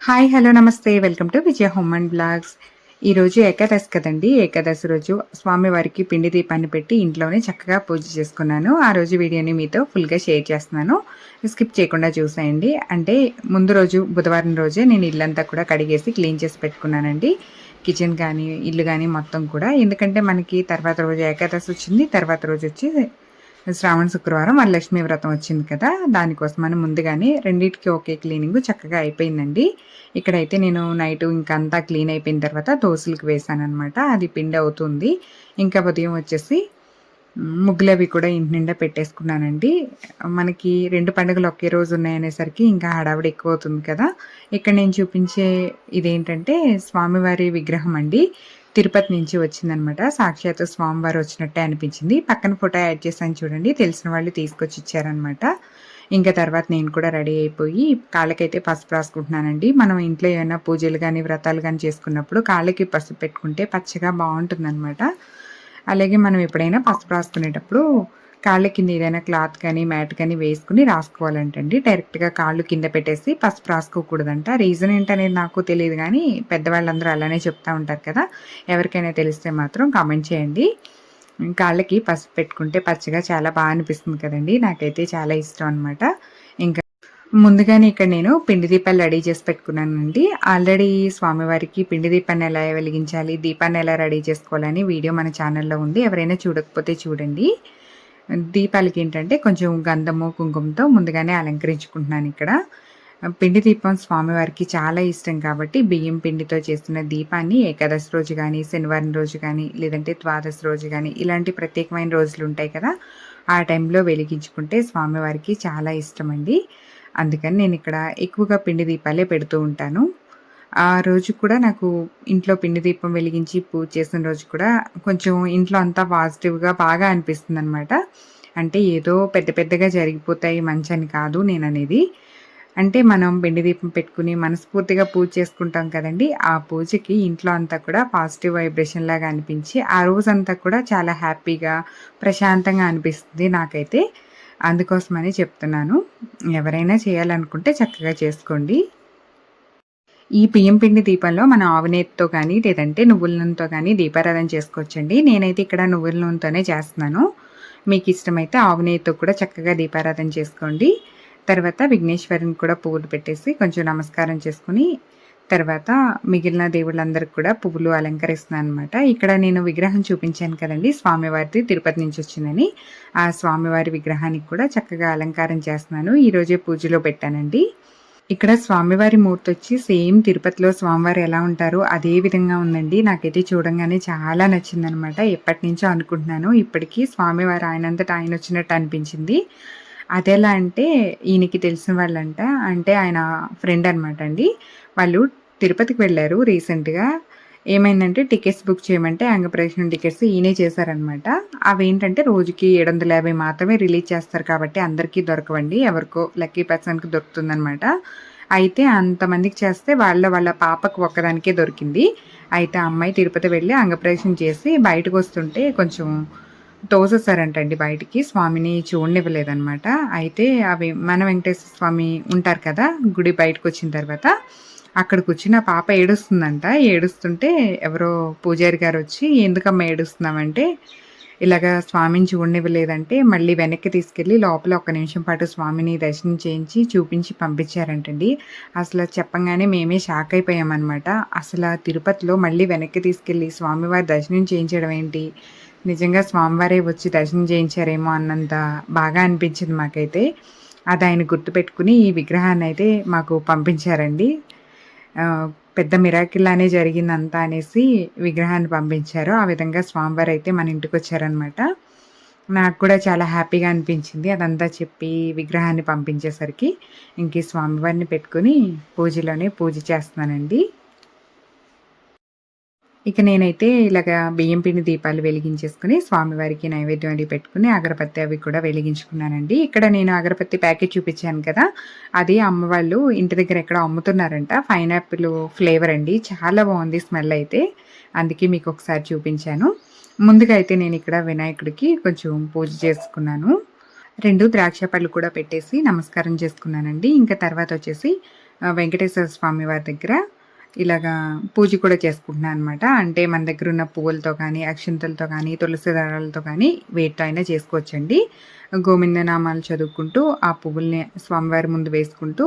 Hi hello నమస్తే. Welcome to Vijaya home and blogs. ఈరోజు ఏకాదశి కదండి. ఏకాదశి రోజు స్వామివారికి పిండి దీపాన్ని పెట్టి ఇంట్లోనే చక్కగా పూజ చేసుకున్నాను. ఆ రోజు వీడియోని మీతో ఫుల్గా షేర్ చేస్తున్నాను. స్కిప్ చేయకుండా చూసేయండి. అంటే ముందు రోజు బుధవారం రోజే నేను ఇల్లంతా కూడా కడిగేసి క్లీన్ చేసి పెట్టుకున్నానండి. కిచెన్ కానీ ఇల్లు కానీ మొత్తం కూడా. ఎందుకంటే మనకి తర్వాత రోజు ఏకాదశి వచ్చింది. తర్వాత రోజు వచ్చి శ్రావణ శుక్రవారం వరలక్ష్మి వ్రతం వచ్చింది కదా దానికోసమని ముందుగానే రెండింటికి ఒకే క్లీనింగ్ చక్కగా అయిపోయిందండి. ఇక్కడైతే నేను నైట్ ఇంకంతా క్లీన్ అయిపోయిన తర్వాత దోశలకు వేసాను అనమాట అది పిండి అవుతుంది. ఇంకా ఉదయం వచ్చేసి ముగ్గులవి కూడా ఇంటి నిండా పెట్టేసుకున్నానండి. మనకి రెండు పండుగలు ఒకే రోజు ఉన్నాయనేసరికి ఇంకా హడావిడి ఎక్కువ అవుతుంది కదా. ఇక్కడ నేను చూపించే ఇదేంటంటే స్వామివారి విగ్రహం అండి. తిరుపతి నుంచి వచ్చిందనమాట. సాక్షాత్ స్వామివారు వచ్చినట్టే అనిపించింది. పక్కన ఫోటో యాడ్ చేశాను చూడండి. తెలిసిన వాళ్ళు తీసుకొచ్చి ఇచ్చారనమాట. ఇంకా తర్వాత నేను కూడా రెడీ అయిపోయి కాళ్ళకైతే పసుపు రాసుకుంటున్నానండి. మనం ఇంట్లో ఏమైనా పూజలు కానీ వ్రతాలు కానీ చేసుకున్నప్పుడు కాళ్ళకి పసుపు పెట్టుకుంటే పచ్చగా బాగుంటుందన్నమాట అలాగే మనం ఎప్పుడైనా పసుపు రాసుకునేటప్పుడు కాళ్ళ కింద ఏదైనా క్లాత్ కానీ మ్యాట్ కానీ వేసుకుని రాసుకోవాలంటండి. డైరెక్ట్గా కాళ్ళు కింద పెట్టేసి పసుపు రాసుకోకూడదంట. రీజన్ ఏంటనేది నాకు తెలియదు కానీ పెద్దవాళ్ళందరూ అలానే చెప్తా ఉంటారు కదా. ఎవరికైనా తెలిస్తే మాత్రం కామెంట్ చేయండి. కాళ్ళకి పసుపు పెట్టుకుంటే పచ్చగా చాలా బాగా అనిపిస్తుంది కదండి. నాకైతే చాలా ఇష్టం అనమాట ఇంకా ముందుగానే ఇక్కడ నేను పిండి దీపాలు రెడీ చేసి పెట్టుకున్నానండి. ఆల్రెడీ స్వామివారికి పిండి దీపాన్ని ఎలా వెలిగించాలి దీపాన్ని ఎలా రెడీ చేసుకోవాలని వీడియో మన ఛానల్లో ఉంది. ఎవరైనా చూడకపోతే చూడండి. దీపాలకి ఏంటంటే కొంచెం గంధము కుంకుమతో ముందుగానే అలంకరించుకుంటున్నాను ఇక్కడ. పిండి దీపం స్వామివారికి చాలా ఇష్టం కాబట్టి బియ్యం పిండితో చేస్తున్న దీపాన్ని ఏకాదశి రోజు కానీ శనివారం రోజు కానీ లేదంటే ద్వాదశి రోజు కానీ ఇలాంటి ప్రత్యేకమైన రోజులు ఉంటాయి కదా ఆ టైంలో వెలిగించుకుంటే స్వామివారికి చాలా ఇష్టం అండి. అందుకని నేను ఇక్కడ ఎక్కువగా పిండి దీపాలే పెడుతూ ఉంటాను. ఆ రోజు కూడా నాకు ఇంట్లో పిండి దీపం వెలిగించి పూజ చేసిన రోజు కూడా కొంచెం ఇంట్లో అంతా పాజిటివ్గా బాగా అనిపిస్తుంది అనమాట అంటే ఏదో పెద్ద పెద్దగా జరిగిపోతాయి మంచి అని కాదు నేను అనేది. అంటే మనం పిండి దీపం పెట్టుకుని మనస్ఫూర్తిగా పూజ చేసుకుంటాం కదండి ఆ పూజకి ఇంట్లో అంతా కూడా పాజిటివ్ వైబ్రేషన్ లాగా అనిపించి ఆ రోజంతా కూడా చాలా హ్యాపీగా ప్రశాంతంగా అనిపిస్తుంది నాకైతే. అందుకోసమని చెప్తున్నాను. ఎవరైనా చేయాలనుకుంటే చక్కగా చేసుకోండి. ఈ బియ్యం పిండి దీపంలో మన ఆవునేతితో కానీ లేదంటే నువ్వుల నూనెతో కానీ దీపారాధన చేసుకోవచ్చండి. నేనైతే ఇక్కడ నువ్వుల నూనెతోనే చేస్తున్నాను. మీకు ఇష్టమైతే ఆవునేతితో కూడా చక్కగా దీపారాధన చేసుకోండి. తర్వాత విఘ్నేశ్వరుని కూడా పువ్వులు పెట్టేసి కొంచెం నమస్కారం చేసుకుని తర్వాత మిగిలిన దేవుళ్ళందరికి కూడా పువ్వులు అలంకరిస్తున్నాను అనమాట ఇక్కడ నేను విగ్రహం చూపించాను కదండి స్వామివారిది తిరుపతి నుంచి వచ్చిందని. ఆ స్వామివారి విగ్రహానికి కూడా చక్కగా అలంకారం చేస్తున్నాను. ఈరోజే పూజలో పెట్టానండి. ఇక్కడ స్వామివారి మూర్తి వచ్చి సేమ్ తిరుపతిలో స్వామివారు ఎలా ఉంటారో అదే విధంగా ఉందండి. నాకైతే చూడంగానే చాలా నచ్చిందనమాట. ఎప్పటి నుంచో అనుకుంటున్నాను. ఇప్పటికీ స్వామివారు ఆయనంతటా ఆయన వచ్చినట్టు అనిపించింది. అదెలా అంటే ఈయనకి తెలిసిన వాళ్ళంట. అంటే ఆయన ఫ్రెండ్ అనమాట అండి. వాళ్ళు తిరుపతికి వెళ్ళారు రీసెంట్గా. ఏమైందంటే టికెట్స్ బుక్ చేయమంటే అంగప్రదక్షిణ టికెట్స్ ఈయనే చేశారనమాట. అవి ఏంటంటే రోజుకి ఏడు వందల యాభై మాత్రమే రిలీజ్ చేస్తారు కాబట్టి అందరికీ దొరకవండి. ఎవరికో లక్కీ పర్సన్కి దొరుకుతుందనమాట. అయితే అంతమందికి చేస్తే వాళ్ళ వాళ్ళ పాపకు ఒక్కదానికే దొరికింది. అయితే అమ్మాయి తిరుపతి వెళ్ళి అంగప్రదక్షిణ చేసి బయటకు వస్తుంటే కొంచెం తోసేసారంటండి బయటికి. స్వామిని చూడనివ్వలేదన్నమాట అయితే అవి మన వెంకటేశ్వర స్వామి ఉంటారు కదా గుడి బయటకు వచ్చిన తర్వాత అక్కడికి వచ్చిన పాప ఏడుస్తుందంట. ఏడుస్తుంటే ఎవరో పూజారి గారు వచ్చి ఎందుకమ్మా ఏడుస్తున్నామంటే ఇలాగా స్వామిని చూడనివ్వలేదంటే మళ్ళీ వెనక్కి తీసుకెళ్ళి లోపల ఒక నిమిషం పాటు స్వామిని దర్శనం చేయించి చూపించి పంపించారంటండి. అసలు చెప్పంగానే మేమే షాక్ అయిపోయామన్నమాట. అసలు తిరుపతిలో మళ్ళీ వెనక్కి తీసుకెళ్ళి స్వామివారి దర్శనం చేయించడం ఏంటి? నిజంగా స్వామివారే వచ్చి దర్శనం చేయించారేమో అన్నంత బాగా అనిపించింది మాకైతే. అది ఆయన గుర్తుపెట్టుకుని ఈ విగ్రహాన్ని అయితే మాకు పంపించారండి. పెద్ద మిరాకిల్లానే జరిగిందంతా అనేసి విగ్రహాన్ని పంపించారు. ఆ విధంగా స్వామివారు అయితే మన ఇంటికి వచ్చారనమాట నాకు కూడా చాలా హ్యాపీగా అనిపించింది అదంతా చెప్పి విగ్రహాన్ని పంపించేసరికి. ఇంక స్వామివారిని పెట్టుకుని పూజలోనే పూజ చేస్తున్నానండి. ఇక నేనైతే ఇలాగ బియ్యం పిండి దీపాలు వెలిగించేసుకుని స్వామివారికి నైవేద్యం అది పెట్టుకుని అగరబత్తి అవి కూడా వెలిగించుకున్నానండి. ఇక్కడ నేను అగరబత్తి ప్యాకెట్ చూపించాను కదా అది అమ్మ వాళ్ళు ఇంటి దగ్గర ఎక్కడ అమ్ముతున్నారంట. పైనాపిల్ ఫ్లేవర్ అండి. చాలా బాగుంది స్మెల్ అయితే. అందుకే మీకు ఒకసారి చూపించాను. ముందుగా అయితే నేను ఇక్కడ వినాయకుడికి కొంచెం పూజ చేసుకున్నాను. రెండు ద్రాక్ష పళ్ళు కూడా పెట్టేసి నమస్కారం చేసుకున్నానండి. ఇంకా తర్వాత వచ్చేసి వెంకటేశ్వర స్వామి వారి దగ్గర ఇలాగా పూజ కూడా చేసుకుంటున్నాను అనమాట అంటే మన దగ్గర ఉన్న పువ్వులతో కానీ అక్షింతలతో కానీ తులసి దారాలతో కానీ వేటితో అయినా చేసుకోవచ్చండి. గోవిందనామాలు చదువుకుంటూ ఆ పువ్వుల్ని స్వామివారి ముందు వేసుకుంటూ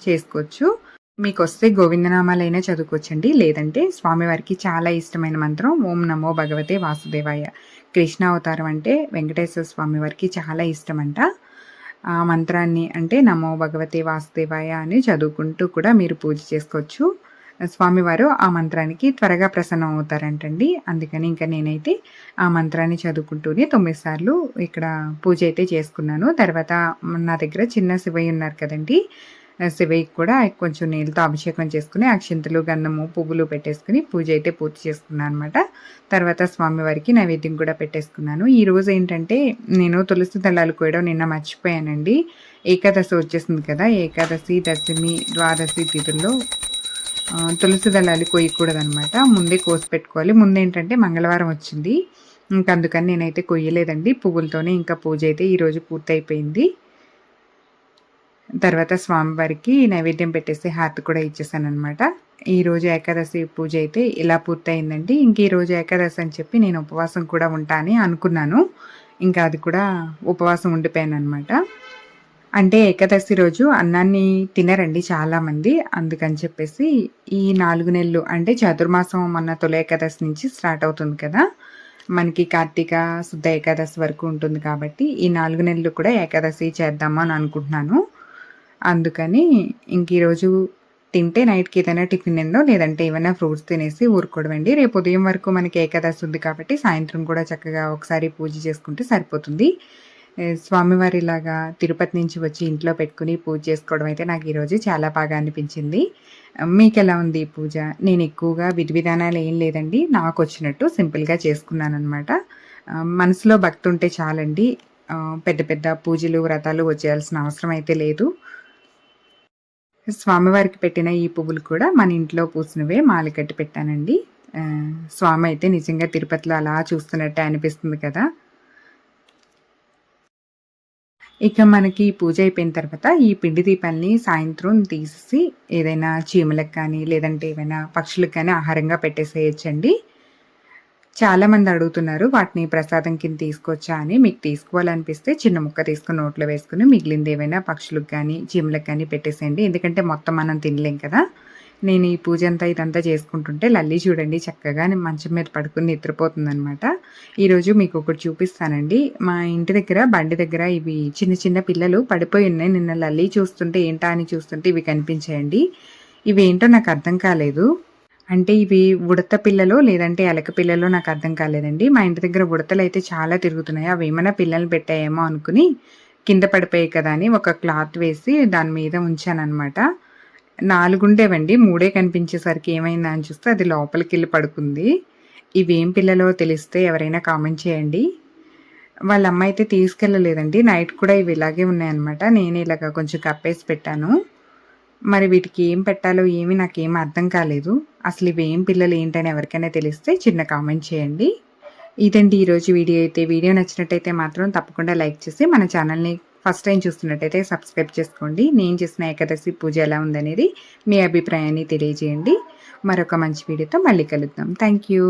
చేసుకోవచ్చు. మీకు వస్తే గోవిందనామాలైనా చదువుకోవచ్చండి. లేదంటే స్వామివారికి చాలా ఇష్టమైన మంత్రం ఓం నమో భగవతే వాసుదేవాయ. కృష్ణ అవతారం అంటే వెంకటేశ్వర స్వామి వారికి చాలా ఇష్టమంట. ఆ మంత్రాన్ని అంటే నమో భగవతే వాసుదేవాయ అని చదువుకుంటూ కూడా మీరు పూజ చేసుకోవచ్చు. స్వామివారు ఆ మంత్రానికి త్వరగా ప్రసన్నం అవుతారంటండి అందుకని ఇంకా నేనైతే ఆ మంత్రాన్ని చదువుకుంటూనే తొమ్మిది సార్లు ఇక్కడ పూజ అయితే చేసుకున్నాను. తర్వాత నా దగ్గర చిన్న శివయ్య ఉన్నారు కదండి. శివయ్యకి కూడా కొంచెం నీళ్ళతో అభిషేకం చేసుకుని అక్షింతలు గంధము పువ్వులు పెట్టేసుకుని పూజ అయితే పూర్తి చేసుకున్నాను అనమాట తర్వాత స్వామివారికి నైవేద్యం కూడా పెట్టేసుకున్నాను. ఈ రోజు ఏంటంటే నేను తులసి దళాలు కోయడం నిన్న మర్చిపోయానండి. ఏకాదశి వచ్చేసింది కదా ఏకాదశి దశమి ద్వాదశి తిథుల్లో తులసి దళాలు కొయ్యకూడదనమాట ముందే కోసి పెట్టుకోవాలి. ముందేంటంటే మంగళవారం వచ్చింది. ఇంకా అందుకని నేనైతే కొయ్యలేదండి. పువ్వులతోనే ఇంకా పూజ అయితే ఈరోజు పూర్తయిపోయింది. తర్వాత స్వామివారికి నైవేద్యం పెట్టేసి హారతి కూడా ఇచ్చేసాను అనమాట ఈరోజు ఏకాదశి పూజ అయితే ఇలా పూర్తయిందండి. ఇంక ఈరోజు ఏకాదశి అని చెప్పి నేను ఉపవాసం కూడా ఉంటా అని అనుకున్నాను. ఇంకా అది కూడా ఉపవాసం ఉండిపోయాను అనమాట అంటే ఏకాదశి రోజు అన్నాన్ని తినరండి చాలామంది. అందుకని చెప్పేసి ఈ నాలుగు నెలలు అంటే చతుర్మాసం మన తొలి ఏకాదశి నుంచి స్టార్ట్ అవుతుంది కదా. మనకి కార్తీక శుద్ధ ఏకాదశి వరకు ఉంటుంది కాబట్టి ఈ నాలుగు నెలలు కూడా ఏకాదశి చేద్దాము అని అనుకుంటున్నాను. అందుకని ఇంక ఈరోజు తింటే నైట్కి ఏదైనా టిఫిన్ ఏందో లేదంటే ఏమైనా ఫ్రూట్స్ తినేసి ఊరుకోవడం రేపు ఉదయం వరకు మనకి ఏకాదశి ఉంది కాబట్టి సాయంత్రం కూడా చక్కగా ఒకసారి పూజ చేసుకుంటే సరిపోతుంది. స్వామివారిలాగా తిరుపతి నుంచి వచ్చి ఇంట్లో పెట్టుకుని పూజ చేసుకోవడం అయితే నాకు ఈరోజు చాలా బాగా అనిపించింది. మీకు ఎలా ఉంది ఈ పూజ? నేను ఎక్కువగా విధి విధానాలు ఏం లేదండి. నాకు వచ్చినట్టు సింపుల్గా చేసుకున్నాను అనమాట మనసులో భక్తి ఉంటే చాలండి. పెద్ద పెద్ద పూజలు వ్రతాలు వచ్చేయాల్సిన అవసరం అయితే లేదు. స్వామివారికి పెట్టిన ఈ పువ్వులు కూడా మన ఇంట్లో పూసినవే మాల కట్టి పెట్టానండి. స్వామి అయితే నిజంగా తిరుపతిలో అలా చూస్తున్నట్టే అనిపిస్తుంది కదా. ఇక మనకి పూజ అయిపోయిన తర్వాత ఈ పిండి దీపాలని సాయంత్రం తీసి ఏదైనా చీమలకు కానీ లేదంటే ఏమైనా పక్షులకు కానీ ఆహారంగా పెట్టేసేయచ్చండి. చాలామంది అడుగుతున్నారు వాటిని ప్రసాదం కింద తీసుకొచ్చా? అని. మీకు తీసుకోవాలనిపిస్తే చిన్న ముక్క తీసుకుని నోట్లో వేసుకుని మిగిలింది ఏమైనా పక్షులకు కానీ చీమలకు కానీ పెట్టేసేయండి. ఎందుకంటే మొత్తం మనం తినలేం కదా. నేను ఈ పూజ అంతా ఇదంతా చేసుకుంటుంటే లల్లి చూడండి చక్కగా మంచం మీద పడుకుని నిద్రపోతుందనమాట ఈరోజు మీకు ఒకటి చూపిస్తానండి. మా ఇంటి దగ్గర బండి దగ్గర ఇవి చిన్న చిన్న పిల్లలు పడిపోయి ఉన్నాయి. నిన్న లల్లి చూస్తుంటే ఏంటా అని చూస్తుంటే ఇవి కనిపించాయండి. ఇవి ఏంటో నాకు అర్థం కాలేదు. అంటే ఇవి ఉడత పిల్లలు లేదంటే ఎలక పిల్లలు నాకు అర్థం కాలేదండి. మా ఇంటి దగ్గర ఉడతలు అయితే చాలా తిరుగుతున్నాయి. అవి ఏమైనా పిల్లలు పెట్టాయేమో అనుకుని కింద పడిపోయాయి కదా అని ఒక క్లాత్ వేసి దాని మీద ఉంచానమాట నాలుగుండేవండి. మూడే కనిపించేసరికి ఏమైందా అని చూస్తే అది లోపలికి వెళ్ళి పడుకుంది. ఇవేం పిల్లలో తెలిస్తే ఎవరైనా కామెంట్ చేయండి. వాళ్ళ అమ్మ అయితే తీసుకెళ్ళలేదండి. నైట్ కూడా ఇవి ఇలాగే ఉన్నాయన్నమాట. నేను ఇలాగ కొంచెం కప్పేసి పెట్టాను. మరి వీటికి ఏం పెట్టాలో ఏమి నాకేం అర్థం కాలేదు. అసలు ఇవి ఏం పిల్లలు ఏంటని ఎవరికైనా తెలిస్తే చిన్న కామెంట్ చేయండి. ఇదండి ఈరోజు వీడియో అయితే. వీడియో నచ్చినట్టయితే మాత్రం తప్పకుండా లైక్ చేసి మన ఛానల్ని ఫస్ట్ టైం చూస్తున్నట్టయితే సబ్స్క్రైబ్ చేసుకోండి. నేను చేసిన ఏకాదశి పూజ ఎలా ఉందనేది మీ అభిప్రాయాన్ని తెలియజేయండి. మరొక మంచి వీడియోతో మళ్ళీ కలుద్దాం. Thank you